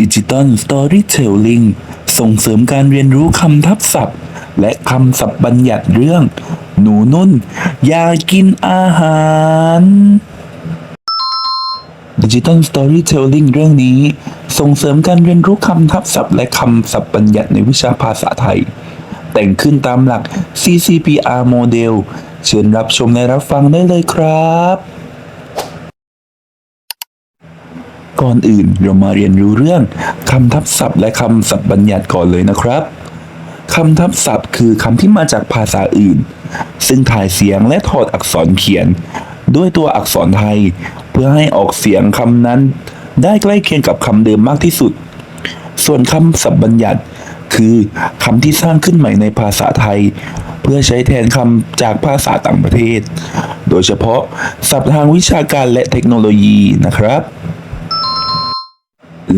ดิจิตอลสตอรี่เทลลิงส่งเสริมการเรียนรู้คำทับศัพท์ และคำศัพท์บัญญัติเรื่อง หนูนุ่น อยากกินอาหารดิจิตอลสตอรี่เทลลิงเรื่องนี้ ส่งเสริมการเรียนรู้คำทับศัพท์ และคำศัพท์บัญญัติในวิชาภาษาไทย แต่งขึ้นตามหลัก CCPR โมเดลเชิญรับชมและรับฟังได้เลยครับ ก่อนอื่นเรามาเรียนรู้เรื่องคำทับศัพท์และคำศัพท์บัญญัติก่อนเลยนะครับคำทับศัพท์คือคำที่มาจากภาษาอื่น ซึ่งถ่ายเสียงและถอดอักษรเขียน ด้วยตัวอักษรไทย เพื่อให้ออกเสียงคำนั้น ได้ใกล้เคียงกับคำเดิมมากที่สุด ส่วนคำศัพท์บัญญัติ คือคำที่สร้างขึ้นใหม่ในภาษาไทย เพื่อใช้แทนคำจากภาษาต่างประเทศ โดยเฉพาะศัพท์ทางวิชาการและเทคโนโลยีนะครับ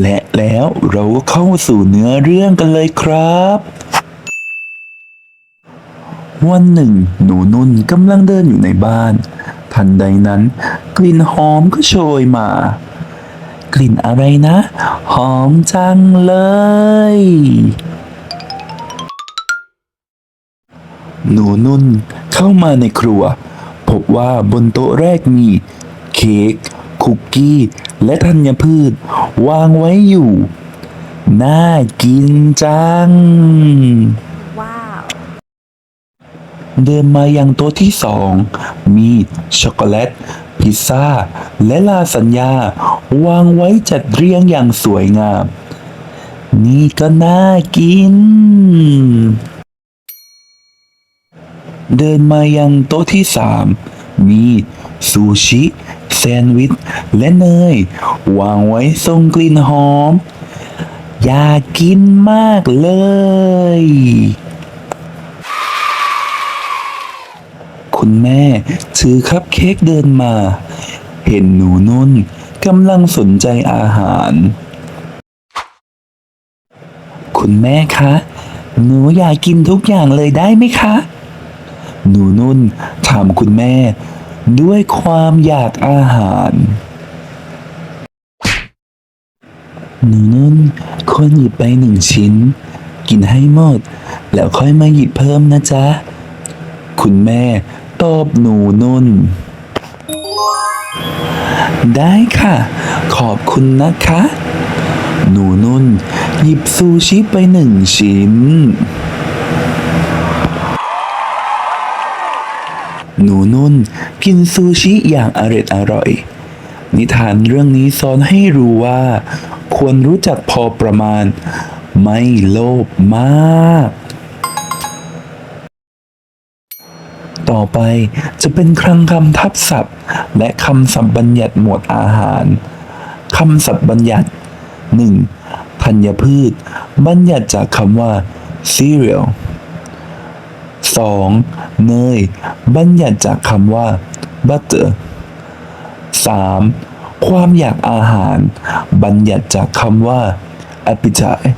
และแล้วเราก็เข้าสู่เนื้อเรื่องกันเลยครับ วันหนึ่ง หนูนุ่นกำลังเดินอยู่ในบ้าน ทันใดนั้น กลิ่นหอมก็โชยมา กลิ่นอะไรนะ หอมจังเลย หนูนุ่นเข้ามาในครัว พบว่าบนโต๊ะแรกมี เค้ก คุกกี้ และธัญพืช วางไว้อยู่ น่ากินจัง ว้าว เดินมายังโต๊ะที่สอง มีช็อกโกแลต พิซซ่า และลาซานญ่าวางไว้จัดเรียงอย่างสวยงาม นี่ก็น่ากินเดินมายังโต๊ะที่สามมีซูชิ แซนด์วิชและเนย วางไว้ทรงกลิ่นหอม อยากกินมากเลย คุณแม่ถือคัพเค้กเดินมา เห็นหนูนุ่นกำลังสนใจอาหาร คุณแม่คะ หนูอยากกินทุกอย่างเลยได้ไหมคะ หนูนุ่นถามคุณแม่ ด้วยความอยากอาหารหนูนุ่นควรหยิบไปหนึ่งชิ้น กินให้หมด แล้วค่อยมาหยิบเพิ่มนะจ๊ะ คุณแม่ตอบหนูนุ่น ได้ค่ะ ขอบคุณนะคะ หนูนุ่น หยิบซูชิไปหนึ่งชิ้น หนูนุ่น กินซูชิอย่างอร็ดอร่อย นิทานเรื่องนี้สอนให้รู้ว่า ควรรู้จักพอประมาณ ไม่โลภมาก ต่อไปจะเป็นคลังคำทับศัพท์ และคำศัพท์บัญญัติหมวดอาหารคำศัพท์บัญญัติ 1. ธัญพืช บัญญัติจากคำว่า cereal 2. เนย บัญญัติจากคำว่า butter 3. ความอยากอาหาร บัญญัติจากคำว่า appetite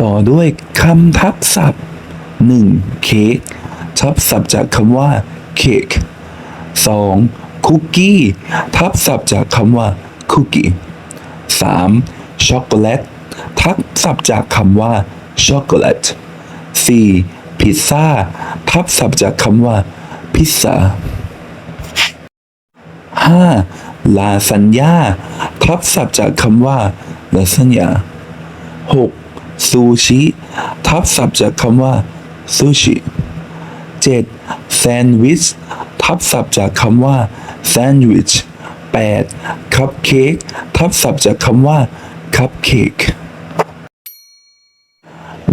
ต่อด้วยคำทับศัพท์ 1. เค้กทับศัพท์จากคำว่า cake 2. คุกกี้ทับศัพท์จากคำว่า cookie 3. ช็อกโกแลตทับศัพท์จากคำว่า chocolate 4. พิซซ่า ทับศัพท์จากคำว่า พิซซ่า 5. ลาซานญา ทับศัพท์จากคำว่า lasagna 6. ซูชิ ทับศัพท์จากคำว่าซูชิ 7. แซนด์วิช ทับศัพท์จากคำว่าแซนด์วิช 8. คัพเค้ก ทับศัพท์จากคำว่าคัพเค้ก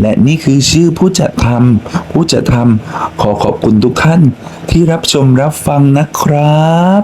และนี่คือชื่อผู้จัดทำผู้จัดทำขอขอบคุณทุกท่านที่รับชมรับฟังนะครับ